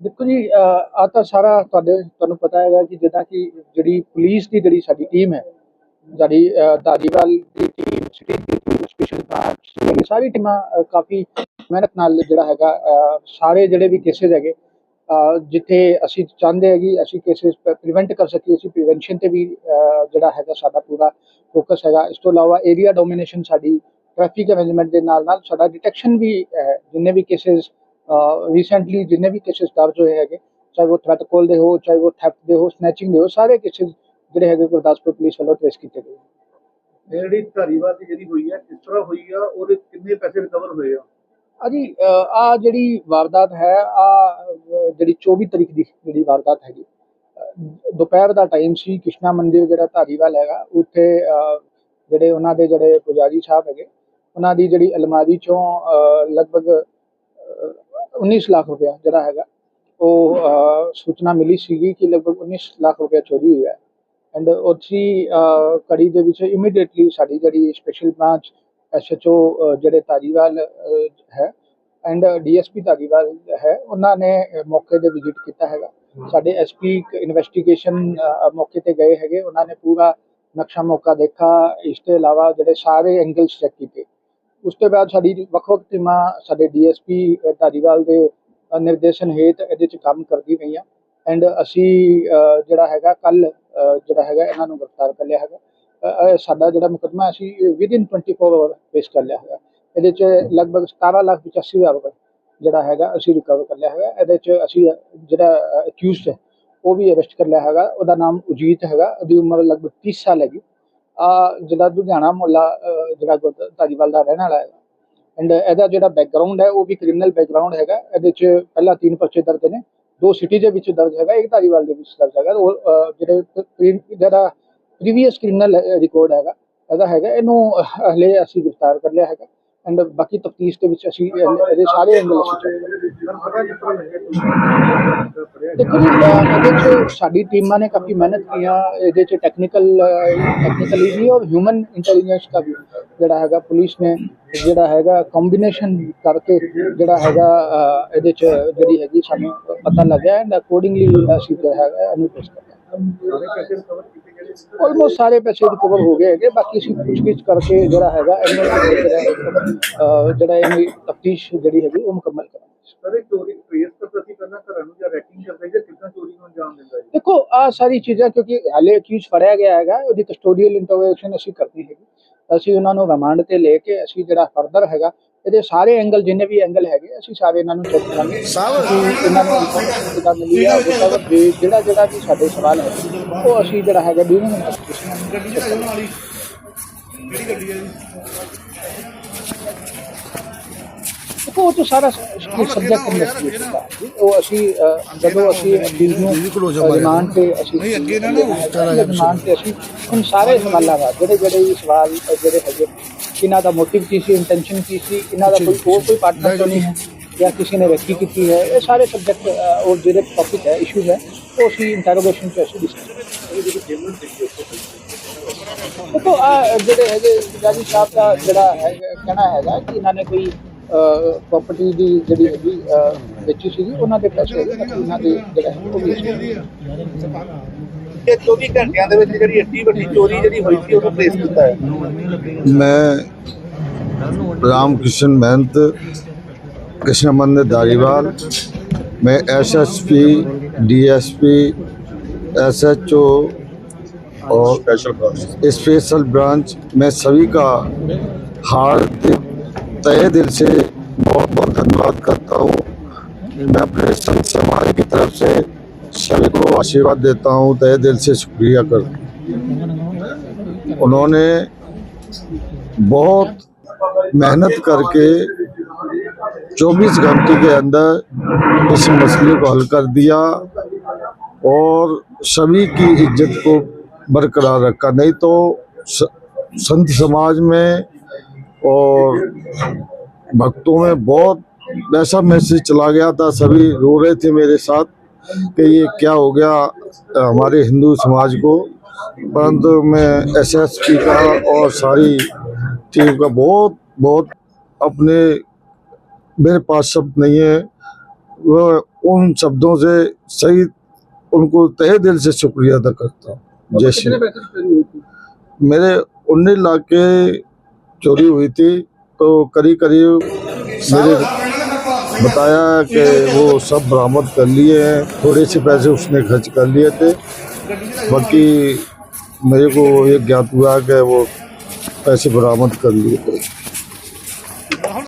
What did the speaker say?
ਦੇਖੋ ਜੀ ਆ ਤਾਂ ਸਾਰਾ ਤੁਹਾਡੇ, ਤੁਹਾਨੂੰ ਪਤਾ ਹੈਗਾ ਕਿ ਜਿੱਦਾਂ ਕਿ ਜਿਹੜੀ ਪੁਲਿਸ ਦੀ ਜਿਹੜੀ ਸਾਡੀ ਟੀਮ ਹੈ, ਸਾਡੀ ਧਾਰੀਵਾਲ ਦੀ ਟੀਮ ਸਿਟੀ ਦੀ ਟੀਮ ਸਪੈਸ਼ਲ ਬ੍ਰਾਂਚ ਸਾਰੀ ਟੀਮਾਂ ਕਾਫੀ ਮਿਹਨਤ ਨਾਲ ਜਿਹੜਾ ਹੈਗਾ ਸਾਰੇ ਜਿਹੜੇ ਵੀ ਕੇਸਿਸ ਹੈਗੇ ਜਿੱਥੇ ਅਸੀਂ ਚਾਹੁੰਦੇ ਹਾਂ ਕਿ ਅਸੀਂ ਕੇਸਿਸ ਪ੍ਰੀਵੈਂਟ ਕਰ ਸਕੀਏ, ਅਸੀਂ ਪ੍ਰੀਵੈਂਸ਼ਨ ਤੇ ਵੀ ਜਿਹੜਾ ਹੈਗਾ ਸਾਡਾ ਪੂਰਾ ਫੋਕਸ ਹੈਗਾ। ਇਸ ਤੋਂ ਇਲਾਵਾ ਏਰੀਆ ਡੋਮੀਨੇਸ਼ਨ ਸਾਡੀ ਟ੍ਰੈਫਿਕ ਮੈਨੇਜਮੈਂਟ ਦੇ ਨਾਲ ਨਾਲ ਸਾਡਾ ਡਿਟੈਕਸ਼ਨ ਵੀ ਜਿੰਨੇ ਵੀ ਕੇਸਿਸ ਰੀਸੈਂਟਲੀ ਜਿੰਨੇ ਵੀ ਕੇਸਿਸ ਦਰਜ ਹੋਏ ਹੈਗੇ ਚਾਹੇ ਉਹ ਥ੍ਰੈਟ ਕਾਲ ਦੇ ਹੋ ਚਾਹੇ ਉਹ ਥੈਫਟ ਦੇ ਹੋ ਸਨੈਚਿੰਗ ਦੇ ਹੋ ਸਾਰੇ ਕੇਸਿਸ ਜਿਹੜੇ ਹੈਗੇ ਗੁਰਦਾਸਪੁਰ ਪੁਲਿਸ ਵੱਲੋਂ ਟ੍ਰੇਸ ਕੀਤੇ ਗਏ ਜਿਹੜੀ ਧਾਰੀਵਾਲ ਦੀ ਜਿਹੜੀ ਹੋਈ ਹੈ ਕਿਸ ਤਰ੍ਹਾਂ ਹੋਈ ਆ ਉਹਦੇ ਕਿੰਨੇ ਪੈਸੇ ਰਿਕਵਰ ਹੋਏ ਆ? ਅਜੀ ਆ ਜਿਹੜੀ ਵਾਰਦਾਤ ਹੈ ਆ ਜਿਹੜੀ 24 ਤਰੀਕ ਦੀ ਜਿਹੜੀ ਵਾਰਦਾਤ ਹੈਗੀ ਦੁਪਹਿਰ ਦਾ ਟਾਈਮ ਸੀ ਕ੍ਰਿਸ਼ਨਾ ਮੰਦਿਰ ਜਿਹੜਾ ਧਾਰੀਵਾਲ ਹੈਗਾ ਉੱਥੇ ਜਿਹੜੇ ਉਹਨਾਂ ਦੇ ਜਿਹੜੇ ਪੁਜਾਰੀ ਸਾਹਿਬ ਹੈਗੇ ਉਹਨਾਂ ਦੀ ਜਿਹੜੀ ਅਲਮਾਰੀ ਚੋਂ ਲਗਭਗ 19 ਲੱਖ ਰੁਪਇਆ ਜਿਹੜਾ ਹੈਗਾ ਉਹ ਸੂਚਨਾ ਮਿਲੀ ਸੀਗੀ ਕਿ ਲਗਭਗ 19 ਲੱਖ ਰੁਪਇਆ ਚੋਰੀ ਹੋਇਆ ਐਂਡ ਉਸੇ ਕੜੀ ਦੇ ਵਿੱਚ ਇਮੀਡੀਏਟਲੀ ਸਾਡੀ ਜਿਹੜੀ ਸਪੈਸ਼ਲ ਬ੍ਰਾਂਚ ਐਸਐਚਓ ਜਿਹੜੇ ਧਾਰੀਵਾਲ ਹੈ ਐਂਡ ਡੀਐਸਪੀ ਧਾਰੀਵਾਲ ਹੈ ਉਹਨਾਂ ਨੇ ਮੌਕੇ ਤੇ ਵਿਜ਼ਿਟ ਕੀਤਾ ਹੈਗਾ ਸਾਡੇ ਐਸਪੀ ਇਨਵੈਸਟੀਗੇਸ਼ਨ ਮੌਕੇ ਤੇ ਗਏ ਹੈਗੇ ਉਹਨਾਂ ਨੇ ਪੂਰਾ ਨਕਸ਼ਾ ਮੌਕਾ ਦੇਖਾ ਇਸ ਤੋਂ ਇਲਾਵਾ ਜਿਹੜੇ ਸਾਰੇ ਐਂਗਲਸ ਚੈੱਕ ਕੀਤੇ ਉਸ ਤੋਂ ਬਾਅਦ ਸਾਡੀ ਵੱਖ ਵੱਖ ਟੀਮਾਂ, ਸਾਡੇ ਡੀਐਸਪੀ ਧਾਰੀਵਾਲ ਦੇ ਨਿਰਦੇਸ਼ਨ ਹੇਠ ਇਹਦੇ 'ਚ ਕੰਮ ਕਰਦੀ ਰਹੀਆਂ ਐਂਡ ਅਸੀਂ ਜਿਹੜਾ ਹੈਗਾ ਕੱਲ ਜਿਹੜਾ ਹੈਗਾ, ਇਹਨਾਂ ਨੂੰ ਗ੍ਰਿਫਤਾਰ ਕਰ ਲਿਆ ਹੈਗਾ। ਸਾਡਾ ਜਿਹੜਾ ਮੁਕਦਮਾ ਅਸੀਂ ਵਿਦਿਨ 24 ਆਵਰ ਪੇਸ਼ ਕਰ ਲਿਆ ਹੈਗਾ। ਇਹਦੇ 'ਚ ਲਗਭਗ 17 ਲੱਖ 85 ਹਜ਼ਾਰ ਜਿਹੜਾ ਹੈਗਾ, ਅਸੀਂ ਰਿਕਵਰ ਕਰ ਲਿਆ ਹੈਗਾ। ਇਹਦੇ 'ਚ ਅਸੀਂ ਜਿਹੜਾ ਅਕਿਊਜ਼ਡ ਹੈ, ਉਹ ਵੀ ਅਰੈਸਟ ਕਰ ਲਿਆ ਹੈਗਾ। ਉਹਦਾ ਨਾਮ ਉਜੀਤ ਹੈਗਾ। ਉਹਦੀ ਉਮਰ ਲਗਭਗ 30 ਸਾਲ ਹੈਗੀ। ਜਿਹੜਾ ਲੁਧਿਆਣਾ ਮੁਹੱਲਾ ਅਹ, ਜਿਹੜਾ ਧਾਰੀਵਾਲ ਦਾ ਰਹਿਣ ਵਾਲਾ ਹੈ ਐਂਡ ਇਹਦਾ ਜਿਹੜਾ ਬੈਕਗ੍ਰਾਉਂਡ ਹੈ ਉਹ ਵੀ ਕ੍ਰਿਮੀਨਲ ਬੈਕਗ੍ਰਾਉਂਡ ਹੈਗਾ। ਇਹਦੇ 'ਚ ਪਹਿਲਾਂ ਤਿੰਨ ਪਰਚੇ ਦਰਜ ਨੇ ਦੋ ਸਿਟੀ ਦੇ ਵਿੱਚ ਦਰਜ ਹੈਗਾ ਇੱਕ ਧਾਰੀਵਾਲ ਦੇ ਵਿੱਚ ਦਰਜ ਹੈਗਾ। ਉਹ ਜਿਹੜੇ ਜਿਹੜਾ ਪ੍ਰੀਵੀਅਸ ਕ੍ਰਿਮੀਨਲ ਰਿਕਾਰਡ ਹੈਗਾ ਇਹਦਾ ਹੈਗਾ। ਇਹਨੂੰ ਹਲੇ ਅਸੀਂ ਗ੍ਰਿਫਤਾਰ ਕਰ ਲਿਆ ਹੈਗਾ। ਐਂਡ ਬਾਕੀ ਤਫਤੀਸ਼ ਦੇ ਵਿੱਚ ਅਸੀਂ ਇਹਦੇ ਸਾਰੇ ਐਂਗਲ ਅਸੀਂ ਦੇਖੋ ਇਹਦੇ 'ਚ ਸਾਡੀ ਟੀਮਾਂ ਨੇ ਕਾਫੀ ਮਿਹਨਤ ਕੀਆ। ਇਹਦੇ 'ਚ ਟੈਕਨੀਕਲ ਟੈਕਨੀਕਲੀ ਵੀ ਔਰ ਹਿਊਮਨ ਇੰਟੈਲੀਜੈਂਸ ਦਾ ਵੀ ਜਿਹੜਾ ਹੈਗਾ ਪੁਲਿਸ ਨੇ ਜਿਹੜਾ ਹੈਗਾ ਕੰਬੀਨੇਸ਼ਨ ਕਰਕੇ ਜਿਹੜਾ ਹੈਗਾ ਇਹਦੇ 'ਚ ਜਿਹੜੀ ਹੈਗੀ ਸਾਨੂੰ ਪਤਾ ਲੱਗਿਆ। ਐਂਡ ਅਕੋਰਡਿੰਗਲੀ ਅਸੀਂ ਜਿਹੜਾ ਹੈਗਾ ਇਹਨੂੰ ਪੇਸ਼ ਕਰ ਆਲਮੋਸਟ ਸਾਰੇ ਪੈਸੇ ਰਿਕਵਰ ਹੋ ਗਏ ਹੈਗੇ ਬਾਕੀ ਅਸੀਂ ਪੁੱਛਗਿੱਛ ਕਰਕੇ ਜਿਹੜਾ ਹੈਗਾ ਇਹਨੂੰ ਜਿਹੜਾ ਇਹਦੀ ਤਫਤੀਸ਼ ਜਿਹੜੀ ਹੈਗੀ ਉਹ ਮੁਕੰਮਲ ਕਰਾਂਗੇ। ਸਾਰੇ ਚੋਰੀ ਟ੍ਰੇਸ ਕਰਦਾ ਸੀ ਪਹਿਲਾਂ ਘਰਾਂ ਨੂੰ ਜਾਂ ਰੈਕਿੰਗ ਕਰਦਾ ਜਾਂ ਕਿੱਦਾਂ ਚੋਰੀ ਨੂੰ ਅੰਜਾਮ ਦਿੰਦਾ ਹੈ ਦੇਖੋ ਆ ਸਾਰੀ ਚੀਜ਼ਾਂ ਕਿਉਂਕਿ ਹਾਲੇ ਅਕਿਊਜ਼ ਫੜਿਆ ਗਿਆ ਹੈਗਾ ਉਹਦੀ ਕਸਟੋਡੀਅਲ ਇੰਟਰੋਗੇਸ਼ਨ ਅਸੀਂ ਕਰਨੀ ਹੈਗੀ। ਅਸੀਂ ਉਹਨਾਂ ਨੂੰ ਰਿਮਾਂਡ ਤੇ ਲੈ ਕੇ ਅਸੀਂ ਜਿਹੜਾ ਫਰਦਰ ਹੈਗਾ ਇਹਦੇ ਸਾਰੇ ਐਂਗਲ ਜਿੰਨੇ ਵੀ ਐਂਗਲ ਹੈਗੇ ਅਸੀਂ ਸਾਰੇ ਇਹਨਾਂ ਨੂੰ ਚੈੱਕ ਕਰਾਂਗੇ। ਕਿ ਇਹਨਾਂ ਨੂੰ ਕਿੱਦਾਂ ਮਿਲੀ ਹੈ ਵੀ ਜਿਹੜਾ ਜਿਹੜਾ ਵੀ ਸਾਡੇ ਸਵਾਲ ਹੈ ਉਹ ਅਸੀਂ ਜਿਹੜਾ ਹੈਗਾ ਡਿਊਰਿੰਗ ਇਨਵੈਸਟੀਗੇਸ਼ਨ ਦੇਖੋ ਉਹ ਤਾਂ ਸਾਰਾ ਸਬਜੈਕਟ ਹੈ। ਉਹ ਅਸੀਂ ਜਦੋਂ ਅਸੀਂ ਚੀਜ਼ ਨੂੰ ਰਿਮਾਂਡ ਤੇ ਅਸੀਂ ਨਹੀਂ ਅੱਗੇ ਨਾ ਰਿਮਾਂਡ ਤੇ ਅਸੀਂ ਉਨ ਸਾਰੇ ਸਵਾਲਾਂ ਦਾ ਜਿਹੜੇ ਜਿਹੜੇ ਵੀ ਸਵਾਲ ਜਿਹੜੇ ਹੈਗੇ ਇਹਨਾਂ ਦਾ ਮੋਟਿਵ ਕੀ ਸੀ ਇੰਟੈਂਸ਼ਨ ਕੀ ਸੀ ਇਹਨਾਂ ਦਾ ਕੋਈ ਹੋਰ ਕੋਈ ਪਾਰਟਨਰ ਤਾਂ ਨਹੀਂ ਹੈ? ਜਾਂ ਕਿਸੇ ਨੇ ਰੱਖੀ ਕੀਤੀ ਹੈ? ਇਹ ਸਾਰੇ ਸਬਜੈਕਟ ਔਰ ਜਿਹੜੇ ਟੌਪਿਕ ਹੈ ਇਸ਼ੂਜ਼ ਹੈ ਉਹ ਅਸੀਂ ਇੰਟਰੋਗੇਸ਼ਨ ਚ ਅਸੀਂ ਡਿਸਕਸ ਦੇਖੋ ਆ ਜਿਹੜੇ ਹੈਗੇ ਜਾਜੀ ਸਾਹਿਬ ਦਾ ਜਿਹੜਾ ਹੈ ਕਹਿਣਾ ਹੈਗਾ ਕਿ ਇਹਨਾਂ ਨੇ ਕੋਈ ਪ੍ਰਾਪਰਟੀ ਦੀ ਜਿਹੜੀ ਹੈਗੀ ਵੇਚੀ ਸੀਗੀ ਉਹਨਾਂ ਦੇ ਪੈਸੇ ਉਹਨਾਂ ਦੇ ਜਿਹੜਾ ਹੈ ਉਹ ਵੀ میں رام کشن مہنت ਵਿੱਚ ਜਿਹੜੀ داریوال میں S S P D S P S H O اور اسپیشل برانچ میں سبھی کا ہارد تہ دل سے بہت بہت دھنیہ کرتا ہوں میں اپنے سماج کی طرف سے بادشاہ کو آشیرواد دیتا ہوں تہ دل سے شکریہ کر انہوں نے بہت محنت کر کے چوبیس گھنٹے کے اندر اس مسئلے کو حل کر دیا اور سبھی کی عزت کو برقرار رکھا۔ نہیں تو سنت سماج میں اور بھکتوں میں بہت ایسا میسج چلا گیا تھا۔ سبھی رو رہے تھے میرے ساتھ۔ کہ یہ کیا ہو گیا ہمارے ہندو سماج کو۔ پرنتو میں ایس ایس پی کا اور ساری ٹیم کا بہت بہت اپنے میرے پاس شبد نہیں ہے۔ وہ ان شبدوں سے صحیح ان کو تہ دل سے شکریہ ادا کرتا ہوں۔ جیسے میرے انیس لاکھ کے چوری ہوئی تھی تو قریب قریب میرے بتایا کہ وہ سب برآمد کر لیے ہیں، تھوڑے سے پیسے اس نے خرچ کر لیے تھے۔ باقی میرے کو یہ گیات ہوا کہ وہ پیسے برآمد کر لیے تھے۔